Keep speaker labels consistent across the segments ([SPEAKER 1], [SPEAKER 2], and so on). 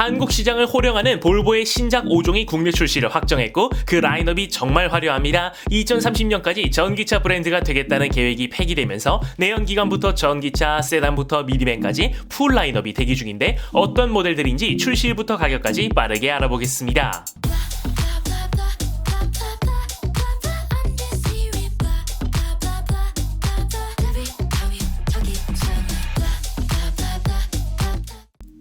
[SPEAKER 1] 한국 시장을 호령하는 볼보의 신작 5종이 국내 출시를 확정했고 그 라인업이 정말 화려합니다. 2030년까지 전기차 브랜드가 되겠다는 계획이 폐기되면서 내연기관부터 전기차, 세단부터 미니밴까지 풀 라인업이 대기 중인데 어떤 모델들인지 출시일부터 가격까지 빠르게 알아보겠습니다.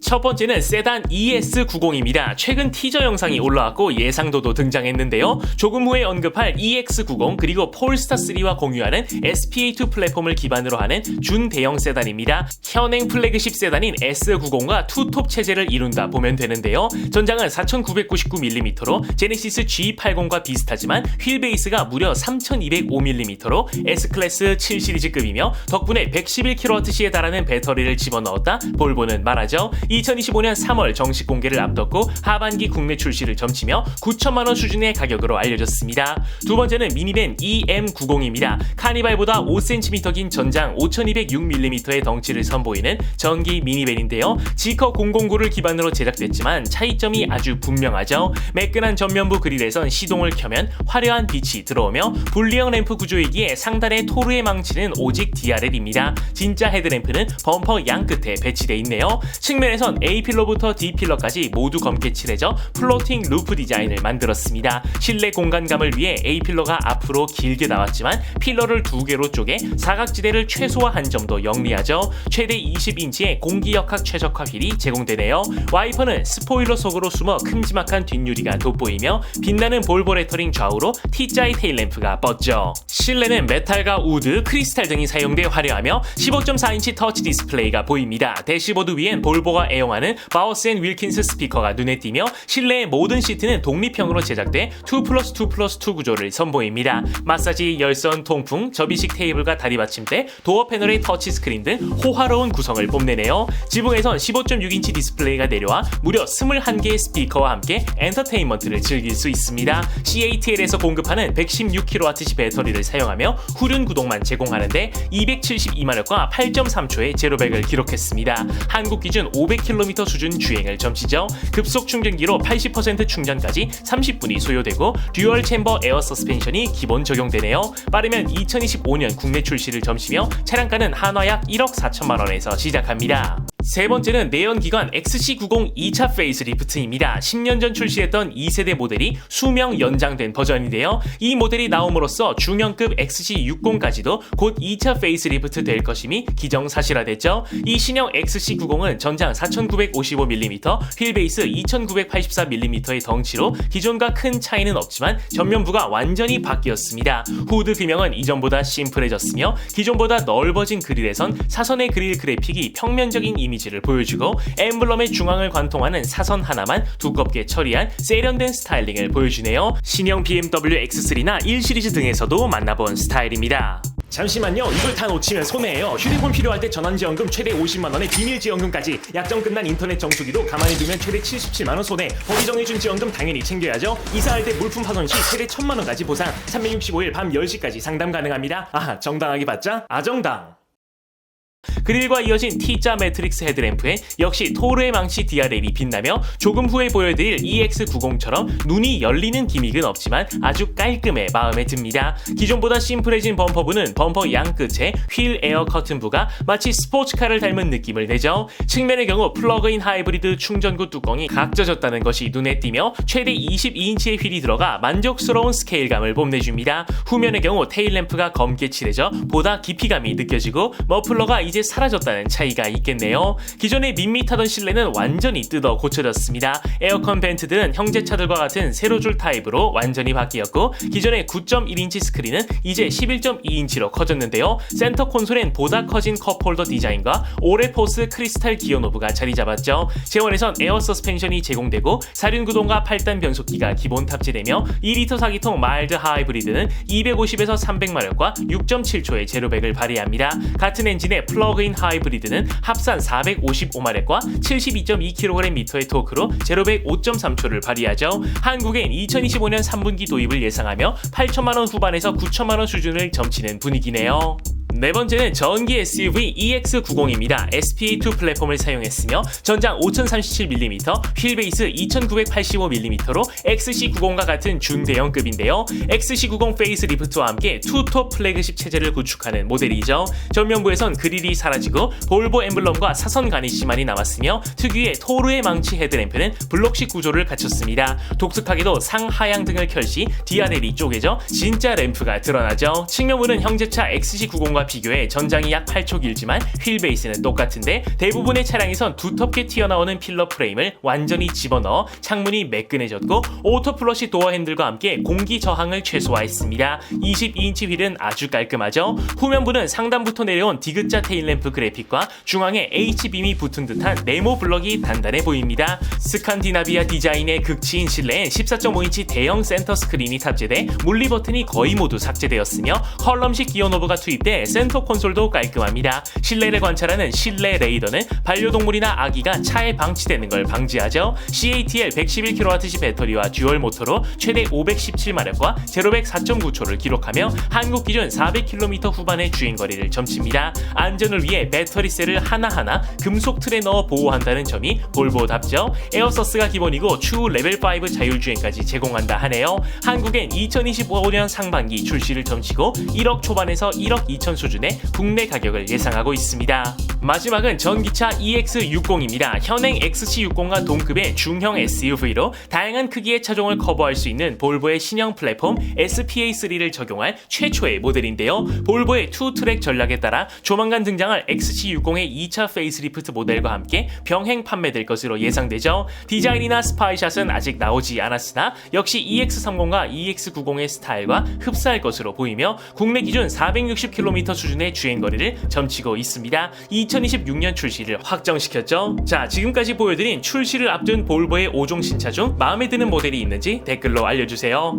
[SPEAKER 1] 첫 번째는 세단 ES90입니다. 최근 티저 영상이 올라왔고 예상도도 등장했는데요. 조금 후에 언급할 EX90 그리고 폴스타3와 공유하는 SPA2 플랫폼을 기반으로 하는 준대형 세단입니다. 현행 플래그십 세단인 S90과 투톱 체제를 이룬다 보면 되는데요. 전장은 4999mm로 제네시스 G80과 비슷하지만 휠 베이스가 무려 3205mm로 S클래스 7 시리즈급이며 덕분에 111kWh에 달하는 배터리를 집어넣었다 볼보는 말하죠. 2025년 3월 정식 공개를 앞뒀고 하반기 국내 출시를 점치며 9천만 원 수준의 가격으로 알려졌습니다. 두 번째는 미니밴 EM90입니다. 카니발보다 5cm 긴 전장 5206mm의 덩치를 선보이는 전기 미니밴인데요. 지커 009를 기반으로 제작됐지만 차이점이 아주 분명하죠. 매끈한 전면부 그릴에선 시동을 켜면 화려한 빛이 들어오며 분리형 램프 구조이기에 상단의 토르에 망치는 오직 DRL입니다. 진짜 헤드램프는 범퍼 양 끝에 배치돼 있네요. 측면에 선 우선 A필러부터 D필러까지 모두 검게 칠해져 플로팅 루프 디자인을 만들었습니다. 실내 공간감을 위해 A필러가 앞으로 길게 나왔지만 필러를 두 개로 쪼개 사각지대를 최소화한 점도 영리하죠. 최대 20인치의 공기역학 최적화 휠이 제공되네요. 와이퍼는 스포일러 속으로 숨어 큼지막한 뒷유리가 돋보이며 빛나는 볼보 레터링 좌우로 T자의 테일램프가 뻗죠. 실내는 메탈과 우드, 크리스탈 등이 사용돼 화려하며 15.4인치 터치 디스플레이가 보입니다. 대시보드 위엔 볼보가 애용하는 바우스 앤 윌킨스 스피커가 눈에 띄며 실내의 모든 시트는 독립형으로 제작돼 2 플러스 2 플러스 2 구조를 선보입니다. 마사지, 열선, 통풍, 접이식 테이블과 다리 받침대, 도어 패널의 터치 스크린 등 호화로운 구성을 뽐내네요. 지붕에선 15.6인치 디스플레이가 내려와 무려 21개의 스피커와 함께 엔터테인먼트를 즐길 수 있습니다. CATL에서 공급하는 116kWh 배터리를 사용하며 후륜 구동만 제공하는데 272마력과 8.3초의 제로백을 기록했습니다. 한국 기준 500km 수준 주행을 점치죠. 급속 충전기로 80% 충전까지 30분이 소요되고 듀얼 챔버 에어 서스펜션이 기본 적용되네요. 빠르면 2025년 국내 출시를 점치며 차량가는 한화 약 1억 4천만 원에서 시작합니다. 세 번째는 내연기관 XC90 2차 페이스리프트입니다. 10년 전 출시했던 2세대 모델이 수명 연장된 버전인데요. 이 모델이 나옴으로써 중형급 XC60까지도 곧 2차 페이스리프트 될 것임이 기정사실화됐죠. 이 신형 XC90은 전장 4955mm, 휠베이스 2984mm의 덩치로 기존과 큰 차이는 없지만 전면부가 완전히 바뀌었습니다. 후드 규명은 이전보다 심플해졌으며 기존보다 넓어진 그릴에선 사선의 그릴 그래픽이 평면적인 이미지 이미지를 보여주고 엠블럼의 중앙을 관통하는 사선 하나만 두껍게 처리한 세련된 스타일링을 보여주네요. 신형 BMW X3나 1 시리즈 등에서도 만나본 스타일입니다. 잠시만요. 이걸 다 놓치면 손해예요. 휴대폰 필요할 때 전환지원금 최대 50만 원에 비밀지원금까지 약정 끝난 인터넷 정수기도 가만히 두면 최대 77만 원 손해. 법이 정해준 지원금 당연히 챙겨야죠. 이사할 때 물품 파손 시 최대 1000만 원까지 보상. 365일 밤 10시까지 상담 가능합니다. 아, 정당하게 받자? 아정당. 그릴과 이어진 T자 매트릭스 헤드램프에 역시 토르의 망치 DRL이 빛나며 조금 후에 보여드릴 EX90처럼 눈이 열리는 기믹은 없지만 아주 깔끔해 마음에 듭니다. 기존보다 심플해진 범퍼부는 범퍼 양 끝에 휠 에어 커튼부가 마치 스포츠카를 닮은 느낌을 내죠. 측면의 경우 플러그인 하이브리드 충전구 뚜껑이 각져졌다는 것이 눈에 띄며 최대 22인치의 휠이 들어가 만족스러운 스케일감을 뽐내줍니다. 후면의 경우 테일램프가 검게 칠해져 보다 깊이감이 느껴지고 머플러가 이제 사라졌다는 차이가 있겠네요. 기존의 밋밋하던 실내는 완전히 뜯어 고쳐졌습니다. 에어컨 벤트들은 형제차들과 같은 세로줄 타입으로 완전히 바뀌었고 기존의 9.1인치 스크린은 이제 11.2인치로 커졌는데요. 센터 콘솔엔 보다 커진 컵홀더 디자인과 오레포스 크리스탈 기어 노브가 자리 잡았죠. 재원에선 에어 서스펜션이 제공되고 사륜 구동과 8단 변속기가 기본 탑재되며 2리터 사기통 마일드 하이브리드는 250에서 300마력과 6.7초의 제로백을 발휘합니다. 같은 엔진에 플 러그인 하이브리드는 합산 455마력과 72.2kgm의 토크로 제로백 5.3초를 발휘하죠. 한국엔 2025년 3분기 도입을 예상하며 8천만 원 후반에서 9천만 원 수준을 점치는 분위기네요. 네 번째는 전기 SUV EX90입니다. SPA2 플랫폼을 사용했으며 전장 5037mm, 휠베이스 2985mm로 XC90과 같은 중대형급인데요. XC90 페이스 리프트와 함께 투톱 플래그십 체제를 구축하는 모델이죠. 전면부에선 그릴이 사라지고 볼보 엠블럼과 사선 가니시만이 남았으며 특유의 토르의 망치 헤드램프는 블록식 구조를 갖췄습니다. 독특하게도 상하향 등을 켤 시 DRL이 쪼개져 진짜 램프가 드러나죠. 측면부는 형제차 XC90과 비교해 전장이 약 8초 길지만 휠 베이스는 똑같은데 대부분의 차량에선 두텁게 튀어나오는 필러 프레임을 완전히 집어넣어 창문이 매끈해졌고 오토 플러시 도어 핸들과 함께 공기 저항을 최소화했습니다. 22인치 휠은 아주 깔끔하죠. 후면부는 상단부터 내려온 디귿자 테일램프 그래픽과 중앙에 H빔이 붙은 듯한 네모 블럭이 단단해 보입니다. 스칸디나비아 디자인의 극치인 실내엔 14.5인치 대형 센터 스크린이 탑재돼 물리 버튼이 거의 모두 삭제되었으며 컬럼식 기어 노브가 투입돼 센터 콘솔도 깔끔합니다. 실내를 관찰하는 실내 레이더는 반려동물이나 아기가 차에 방치되는 걸 방지하죠. CATL 111kWh 배터리와 듀얼 모터로 최대 517마력과 제로백 4.9초를 기록하며 한국 기준 400km 후반의 주행거리를 점칩니다. 안전을 위해 배터리셀을 하나하나 금속 틀에 넣어 보호한다는 점이 볼보답죠. 에어서스가 기본이고 추후 레벨 5 자율주행까지 제공한다 하네요. 한국엔 2025년 상반기 출시를 점치고 1억 초반에서 1억 2천 수준의 국내 가격을 예상하고 있습니다. 마지막은 전기차 EX60입니다. 현행 XC60과 동급의 중형 SUV로 다양한 크기의 차종을 커버할 수 있는 볼보의 신형 플랫폼 SPA3를 적용할 최초의 모델인데요. 볼보의 투 트랙 전략에 따라 조만간 등장할 XC60의 2차 페이스리프트 모델과 함께 병행 판매될 것으로 예상되죠. 디자인이나 스파이샷은 아직 나오지 않았으나 역시 EX30과 EX90의 스타일과 흡사할 것으로 보이며 국내 기준 460km 수준의 주행거리를 점치고 있습니다. 2026년 출시를 확정시켰죠. 자, 지금까지 보여드린 출시를 앞둔 볼보의 5종 신차 중 마음에 드는 모델이 있는지 댓글로 알려주세요.